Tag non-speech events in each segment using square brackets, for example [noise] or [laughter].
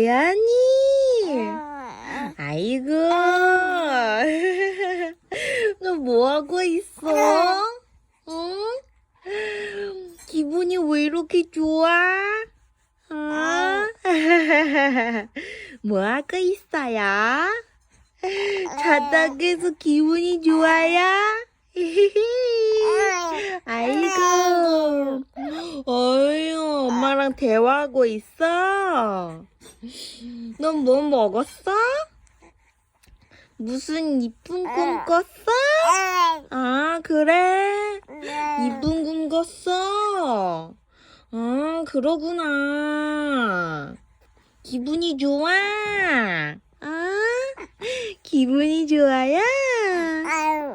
대안이. 아이고. [laughs] 너 뭐하고 있어? 응? 기분이 왜 이렇게 좋아? 어? [laughs] 뭐하고 있어요? 자다가서 기분이 좋아요? [laughs] 아이고. 어휴, 엄마랑 대화하고 있어? 넌 뭐 먹었어? 무슨 이쁜 꿈 꿨어? 아, 그래? 이쁜 꿈 꿨어? 아, 그러구나. 기분이 좋아? 아, 기분이 좋아요?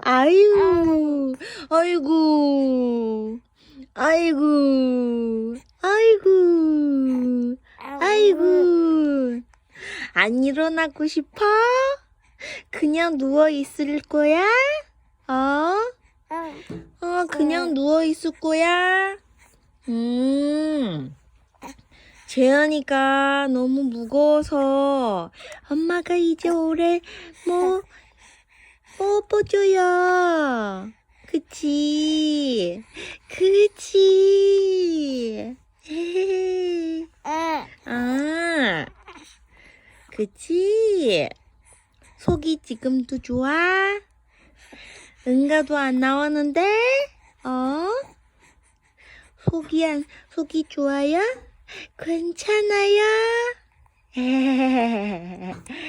아유, 아이고, 아이고, 아이고, 아이고. 안 일어나고 싶어? 그냥 누워 있을 거야? 어? 어, 그냥 누워 있을 거야? 음. 재현이가 너무 무거워서 엄마가 이제 오래 뭐 뽀뽀줘요. 그치? 그치? 그치? 속이 지금도 좋아? 응가도 안 나오는데? 어? 속이 안, 속이 좋아요? 괜찮아요? [laughs]